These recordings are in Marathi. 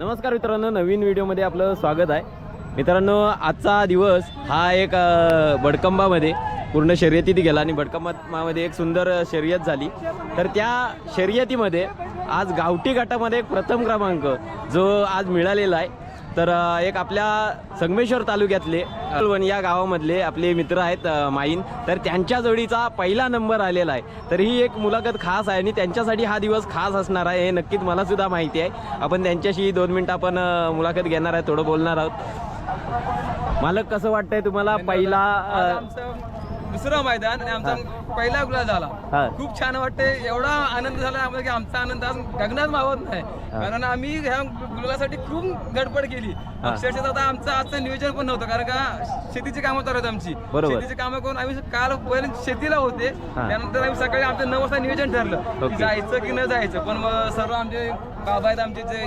नमस्कार मित्रांनो नवीन व्हिडिओमध्ये आपलं स्वागत आहे. मित्रांनो आजचा दिवस हा एक बडकंबामध्ये पूर्ण शर्यतीत गेला आणि बडकंबामध्ये एक सुंदर शर्यत झाली. तर त्या शर्यतीमध्ये आज गावठी गटामध्ये एक प्रथम क्रमांक जो आज मिळालेला आहे. तर एक आपल्या संगमेश्वर तालुक्यातले अळवण या गावामधले आपले मित्र आहेत माईन. तर त्यांच्या जोडीचा पहिला नंबर आलेला आहे. तर ही एक मुलाखत खास आहे आणि त्यांच्यासाठी हा दिवस खास असणार आहे हे नक्कीच मला सुद्धा माहिती आहे. आपण त्यांच्याशी दोन मिनिटं आपण मुलाखत घेणार आहे थोडं बोलणार आहोत. मालक कसं वाटतंय तुम्हाला पहिला दुसरं मैदान आणि आमचा पहिला गुलाल झाला. खूप छान वाटते. एवढा आनंद झाला आम्हाला की आमचा आनंद आज गगनात मावत नाही. कारण आम्ही ह्या गुलालासाठी खूप गडबड केली. अक्षरशः आता आमचं आजचं नियोजन पण नव्हतं. कारण का शेतीची कामं चालू आहेत आमची. बरोबर. शेतीची कामं करून आम्ही काल पहिले शेतीला होते. त्यानंतर आम्ही सकाळी आमचं नऊ वाजता नियोजन ठरलं. की ओके. जायचं की न जायचं. पण मग सर्व आमचे बाबा आहेत आमचे जे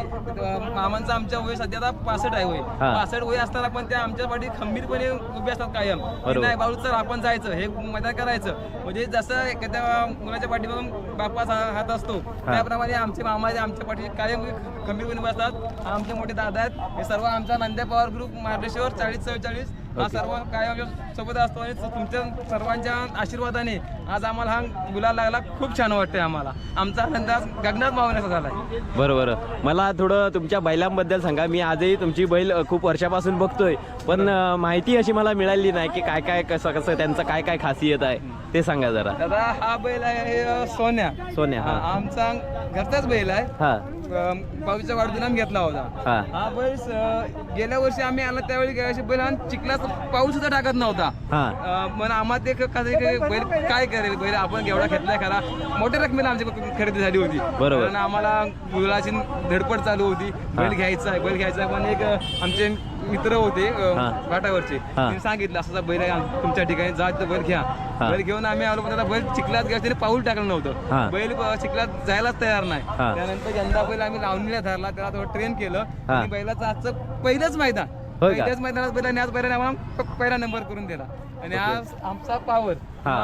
मामांचं आमच्या वय सध्या आता पासष्ट आहे वय. हा. पासष्ट वय असताना पण त्या आमच्या पाठी खंबीरपणे उभे असतात कायम. की बरोबर. नाही बाळू चल आपण जायचं. हे मैदान करायचं. म्हणजे जसं एखाद्या मुलाच्या पाठीमागून बाप्पाचा हात असतो त्याप्रमाणे आमचे मामा आमच्या पाठी कायम खंबीरपणे उभे असतात. आमचे मोठे दादा आहेत. हे सर्व आमचा नंद्या पॉवर ग्रुप महाबळेश्वर चाळीस चव्वेचाळीस. हा सर्व कायम आमच्यासोबत असतो आणि तुमच्या सर्वांच्या आशीर्वादाने आज आम्हाला हा गुलाल लागला खूप छान वाटतंय आम्हाला. आमचा आनंद आज गगनात मावण्याचा झाला बरं बरं. मला थोडं तुमच्या बैलांबद्दल सांगा. मी आजही तुमची बैल अ, खूप वर्षापासून बघतोय. पण अ, माहिती अशी मला मिळाली नाही की काय काय कसं कसं त्यांचं काय काय खासियत आहे. ते सांगा जरा. दादा हा बैल आहे अं, सोन्या. सोन्या हा, हा आमचा घरचाच बैल आहे. हा. अं, बावीसचा वाढदिवस घेतला होता. हा. हा बैल स- गेल्या वर्षी आम्ही आला त्यावेळी गेल्या बैल हा चिखलात पाऊस सुद्धा टाकत नव्हता. हा. अं, पण आम्हाला ते क- कसं की बैल काय करेल बैल आपण एवढा घेतलाय खरा मोठ्या रकमेला आमची खरेदी झाली होती बरोबर. कारण आम्हाला गुलाची धडपड चालू होती बैल घ्यायचा आहे बैल घ्यायचा आहे. पण एक आमचे मित्र होते अं, हा. घाटावरचे हा. त्यांनी सांगितलं असं असं बैल आहे आम- तुमच्या ठिकाणी जा तिथं बैल घ्या हा. बैल घेऊन आम्ही आलो पण त्याला बैल चिखलात घ्या त्याने पाऊल टाकलं हा. नव्हतं बैल अं, चिखलात जायलाच तयार नाही हा. त्यानंतर यंदा बैल आम्ही लावणीला धरला त्याला थोडं ट्रेन केलं हा. आणि बैलाचं आजचं पहिलंच मैदान होय का? पहिल्याच मैदानात बैलाने आज बैलाने आम्हाला प- पहिला नंबर करून दिला आणि आज आमचा पावर हा.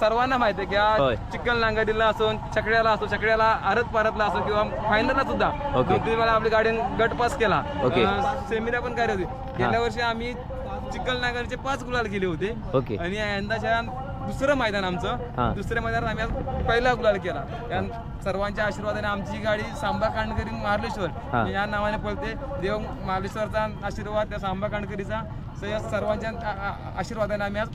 सर्वांना माहिती आहे की होय. आज चिकन लांगडीला असो छकड्याला असो छकड्याला आरत पारतला असो किंवा फायनलला सुद्धा ओके. दोन तीन वेळा आपली गाडी गट पास केला ओके. अं, सेमीला पण काय होती गेल्या वर्षी आम्ही चिकन नांगरचे पाच गुलाल केले होते ओके आणि यंदाच्या दुसरं मैदान. आमचं. दुसऱ्या मैदानात आम्ही आज पहिला गुलाल केला. या सर्वांच्या आशीर्वादाने आमची गाडी सांबा कांडकरी. महाबळेश्वर या नावाने पळते. देव महाबळेश्वरचा आशीर्वाद त्या सांबा कांडकरीचा. या सर्वांच्या आशीर्वादाने आम्ही आज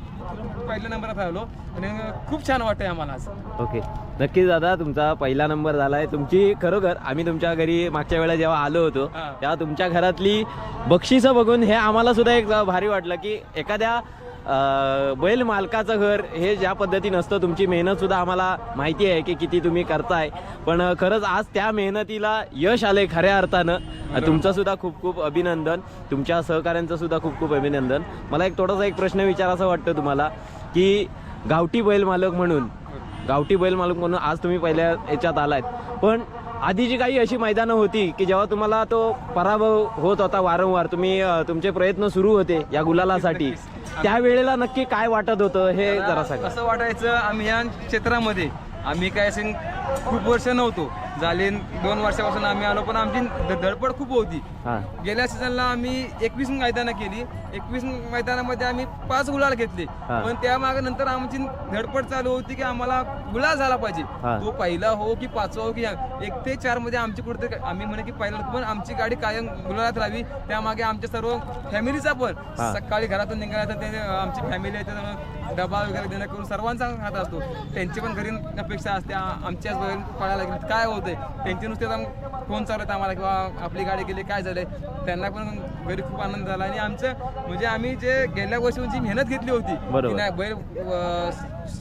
पहिल्या नंबरात राहिलो आणि खूप छान वाटतंय आम्हाला आज. ओके. नक्कीच दादा तुमचा पहिला नंबर झालाय. तुमची खरोखर आम्ही तुमच्या घरी मागच्या वेळेला जेव्हा आलो होतो. तेव्हा तुमच्या घरातली बक्षिसं बघून हे आम्हाला सुद्धा एक भारी वाटलं की एखाद्या बैल मालकाचं घर हे ज्या पद्धतीनं असतं तुमची मेहनतसुद्धा आम्हाला माहिती आहे की किती तुम्ही करताय. पण खरंच आज त्या मेहनतीला यश आले खऱ्या अर्थानं. तुमचंसुद्धा खूप खूप अभिनंदन. तुमच्या सहकाऱ्यांचंसुद्धा खूप खूप अभिनंदन. मला एक थोडासा एक प्रश्न विचारायचा वाटतं तुम्हाला की गावठी बैल मालक म्हणून गावठी बैल मालक म्हणून आज तुम्ही पहिल्या याच्यात आलायत. पण आधीची काही अशी मैदानं होती की जेव्हा तुम्हाला तो पराभव होत होता वारंवार तुम्ही तुमचे प्रयत्न सुरू होते या गुलालासाठी त्यावेळेला नक्की काय वाटत होतं हे जरा सांगा. असं वाटायचं आम्ही या क्षेत्रामध्ये आम्ही काय असे खूप वर्ष नव्हतो. झाले दोन वर्षापासून आम्ही आलो पण आमची ध- धडपड खूप होती. हां. गेल्या सीझनला आम्ही एकवीस मैदानं केली. एकवीस मैदानामध्ये आम्ही पाच गुलाल घेतले. हा. पण त्यामागे नंतर आमची धडपड चालू होती की आम्हाला गुलाल झाला पाहिजे. हा. तो पहिला हो की पाचवा हो की एक ते चारमध्ये आमची कुठे आम्ही म्हणे की पहिला पण आमची गाडी कायम गुलालात राहावी. त्यामागे आमच्या सर्व फॅमिलीचा पण. हा. सकाळी घरातून निघाला तर ते आमची फॅमिली आहे त्याच्यामुळे डबा वगैरे देणं करून सर्वांचा हात असतो. त्यांची पण घरी अपेक्षा असते. आ- आमच्याच बैल पळायला गेली काय होतंय. त्यांचे नुसते फोन चालू आहेत आम्हाला किंवा आपली गाडी गेली काय झालंय. त्यांना पण घरी खूप आनंद झाला. आणि आमचं म्हणजे आम्ही जे गेल्या वर्षी जी मेहनत घेतली होती. की नाही बैल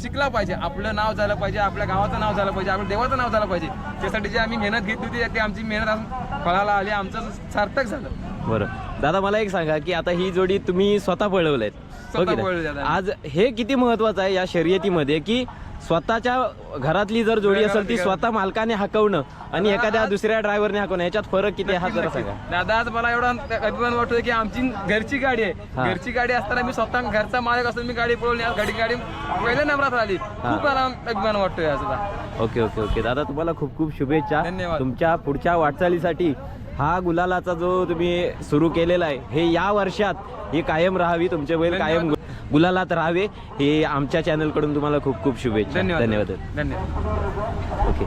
शिकला पाहिजे आपलं नाव झालं पाहिजे आपल्या गावाचं नाव झालं पाहिजे आपल्या देवाचं नाव झालं पाहिजे. त्यासाठी जी आम्ही मेहनत घेतली होती ती आमची मेहनत फळाला आली आमचं सार्थक झालं. बरं. दादा मला एक सांगा की आता ही जोडी तुम्ही स्वतः पळवलेत. हो स्वतः दादा. आज हे किती महत्वाचं आहे या शर्यतीमध्ये की स्वतःच्या घरातली जर जोडी असेल ती स्वतः मालकाने हाकवणं आणि एखाद्या दुसऱ्या ड्रायव्हरने हाकवणं याच्यात फरक किती आहे हा जरा सांगा. दादा आज मला एवढा अभिमान वाटतोय की आमची घरची गाडी हा. आहे घरची गाडी असताना मी स्वतः घरचा मालक असून मी गाडी पळवली आज गाडी गाडी पहिल्या नंबरात आली. खूप मला अभिमान वाटतोय आज ओके ओके ओके. दादा तुम्हाला खूप खूप शुभेच्छा. धन्यवाद. तुमच्या पुढच्या वाटचालीसाठी हा गुलालाचा जो तुम्ही सुरू केलेला आहे हे या वर्षात ही कायम राहावी तुमचे बैल कायम गुलालात राहावे हे आमच्या चॅनलकडून तुम्हाला खूप खूप शुभेच्छा. धन्यवाद. धन्यवाद. धन्यवाद. ओके